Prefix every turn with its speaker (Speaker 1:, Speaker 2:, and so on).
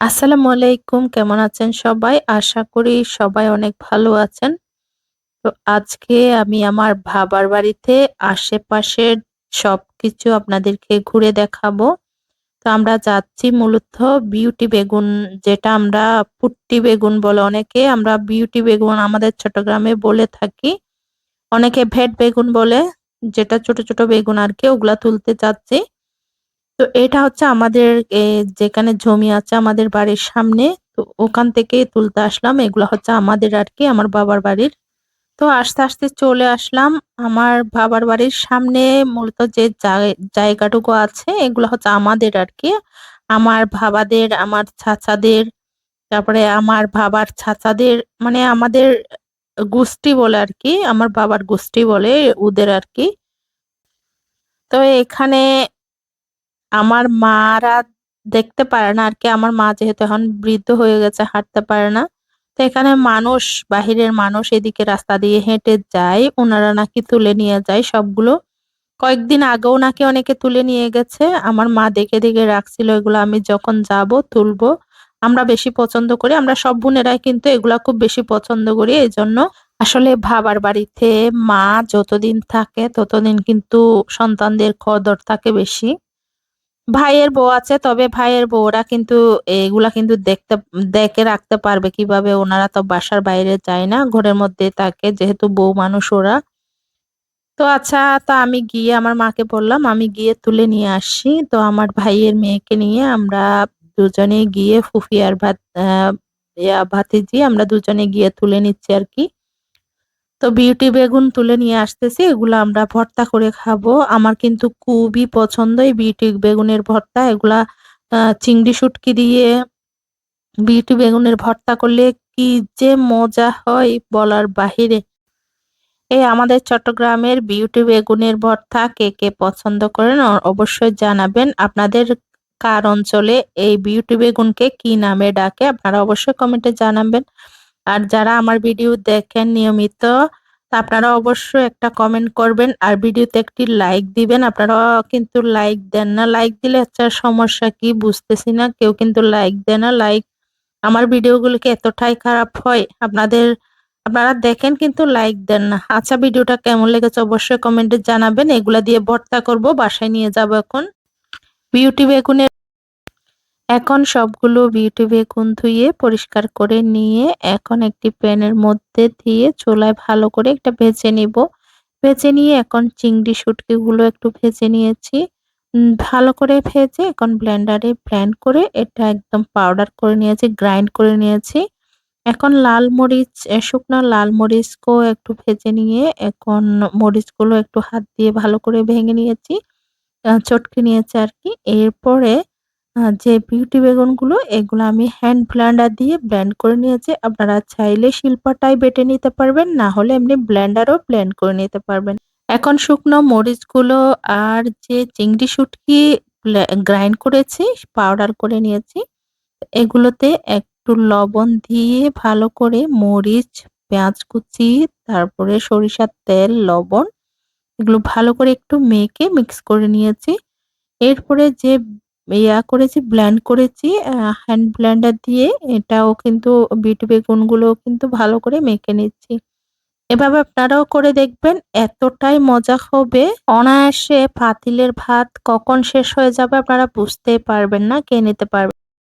Speaker 1: আসসালামু আলাইকুম, কেমন আছেন সবাই? আশা করি সবাই অনেক ভালো আছেন। তো আজকে আমি আমার ভাবার বাড়িতে আশেপাশের সবকিছু আপনাদেরকে ঘুরে দেখাবো। তো আমরা যাচ্ছি মূলত বিউটি বেগুন, যেটা আমরা পুট্টি বেগুন বলে অনেকে, আমরা বিউটি বেগুন আমাদের চট্টগ্রামে বলে থাকি। অনেকে ভেট বেগুন বলে, যেটা ছোট ছোট বেগুন আর কি, ওগুলা তুলতে যাচ্ছি। তো এটা হচ্ছে আমাদের যেখানে জমি আছে আমাদের বাড়ির সামনে। তো ওখান থেকে তুলতে আসলাম। এগুলো হচ্ছে আমাদের আর কি, আমার বাবার বাড়ির। তো আস্তে আস্তে চলে আসলাম। আমার বাবার বাড়ির সামনে মূলত যে জায়- জায়গাটুকু আছে, এগুলো হচ্ছে আমাদের আর কি। আমার বাবাদের আমার চাচাদের, তারপরে আমার বাবার চাচাদের মানে আমাদের গোষ্ঠী বলে আর কি, আমার বাবার গোষ্ঠী বলে ওদের আর কি। তো এখানে আমার মারা দেখতে পারে না আর কি আমার মা যেহেতু এখন বৃদ্ধ হয়ে গেছে, হাঁটতে পারে না। তো এখানে মানুষ, বাহিরের মানুষ এদিকে রাস্তা দিয়ে হেঁটে যায় ওনারা নাকি তুলে নিয়ে যায় সবগুলো। কয়েকদিন আগেও নাকি অনেকে তুলে নিয়ে গেছে। আমার মা দেখে দেখে রাখছিল, এগুলো আমি যখন যাব তুলবো। আমরা বেশি পছন্দ করি, আমরা সব বোনেরাই কিন্তু এগুলা খুব বেশি পছন্দ করি। এই জন্য আসলে ভাবার বাড়িতে মা যতদিন থাকে, ততদিন কিন্তু সন্তানদের কদর থাকে বেশি। ভাইয়ের বউ আছে, তবে ভাইয়ের বউরা কিন্তু এগুলা কিন্তু দেখতে, দেখে রাখতে পারবে কীভাবে। ওনারা তো বাসার বাইরে যায় না, ঘরের মধ্যে থাকে যেহেতু বউ মানুষ ওরা। তো আচ্ছা তা আমি গিয়ে আমার মাকে বললাম, আমি গিয়ে তুলে নিয়ে আসি। তো আমার ভাইয়ের মেয়েকে নিয়ে আমরা দুজনে গিয়ে ফুফি আর ভাত ভাতিজি, আমরা দুজনে গিয়ে তুলে নিচ্ছি আর কি। তো বিউটি বেগুন তুলে নিয়ে আসতেছি, এগুলো আমরা ভর্তা করে খাব। আমার কিন্তু খুবই পছন্দ এই বিউটি বেগুনের ভর্তা। এগুলা চিংড়ি শুটকি দিয়ে বিউটি বেগুনের ভর্তা করলে কি যে মজা হয় বলার বাহিরে। এই আমাদের চট্টগ্রামের বিউটি বেগুনের ভর্তা কে কে পছন্দ করেন অবশ্যই জানাবেন। আপনাদের কার অঞ্চলে এই বিউটি বেগুনকে কি নামে ডাকে, আপনারা অবশ্যই কমেন্টে জানাবেন। আর যারা আমার ভিডিও দেখেন নিয়মিত আপনারা অবশ্যই একটা কমেন্ট করবেন আর ভিডিওতে একটি লাইক দিবেন। আপনারা কিন্তু লাইক দেন না। লাইক দিলে আচ্ছা সমস্যা কি বুঝতেছি না। কেউ কিন্তু লাইক দেয় না। লাইক আমার ভিডিওগুলোকে এতটাই খারাপ হয়? আপনাদের, আপনারা দেখেন কিন্তু লাইক দেন না। আচ্ছা ভিডিওটা কেমন লেগেছে অবশ্যই কমেন্টে জানাবেন। এগুলা দিয়ে ভর্তা করব, বাসায় নিয়ে যাব এখন। বিউটি বেগুনের এখন সবগুলো বিউটি বেগুন ধুয়ে পরিষ্কার করে নিয়ে এখন একটি প্যানের মধ্যে দিয়ে চুলায় ভালো করে একটা ভেজে নিব। ভেজে নিয়ে এখন চিংড়ি শুটকি গুলো একটু ভেজে নিয়েছি। ভালো করে ভেজে এখন ব্লেন্ডারে ব্লেন্ড করে এটা একদম পাউডার করে নিয়েছি গ্রাইন্ড করে নিয়েছি। এখন লাল মরিচ শুকনো লাল মরিচকেও একটু ভেজে নিয়ে এখন মরিচগুলো একটু হাত দিয়ে ভালো করে ভেঙে নিয়েছি। চটকে নিয়েছি আর কি। এরপরে যে বিউটি বেগুনগুলো, এগুলো আমি হ্যান্ড ব্লেন্ডার দিয়ে ব্লেন্ড করে নিয়েছি। আপনারা চাইলে শিল্পাটাই বেটে নিতে পারবেন, না হলে এমনি ব্লেন্ডারও ব্লেন্ড করে নিতে পারবেন। এখন শুকনো মরিচগুলো আর যে চিংড়ি শুটকি গ্রাইন্ড করেছি পাউডার করে নিয়েছি, এগুলোতে একটু লবণ দিয়ে ভালো করে মরিচ, পেঁয়াজ কুচি, তারপরে সরিষার তেল, লবণ, এগুলো ভালো করে একটু মেখে মিক্স করে নিয়েছি। এরপরে যে ইয়া করেছি ব্ল্যান্ড করেছি হ্যান্ড ব্ল্যান্ডার দিয়ে এটাও কিন্তু বিট বেগুনগুলো কিন্তু ভালো করে মেখে নিচ্ছি। এভাবে আপনারাও করে দেখবেন, এতটাই মজা হবে। অনায়াসে পাতিলের ভাত কখন শেষ হয়ে যাবে আপনারা বুঝতে পারবেন না কে নিতে পারবেন।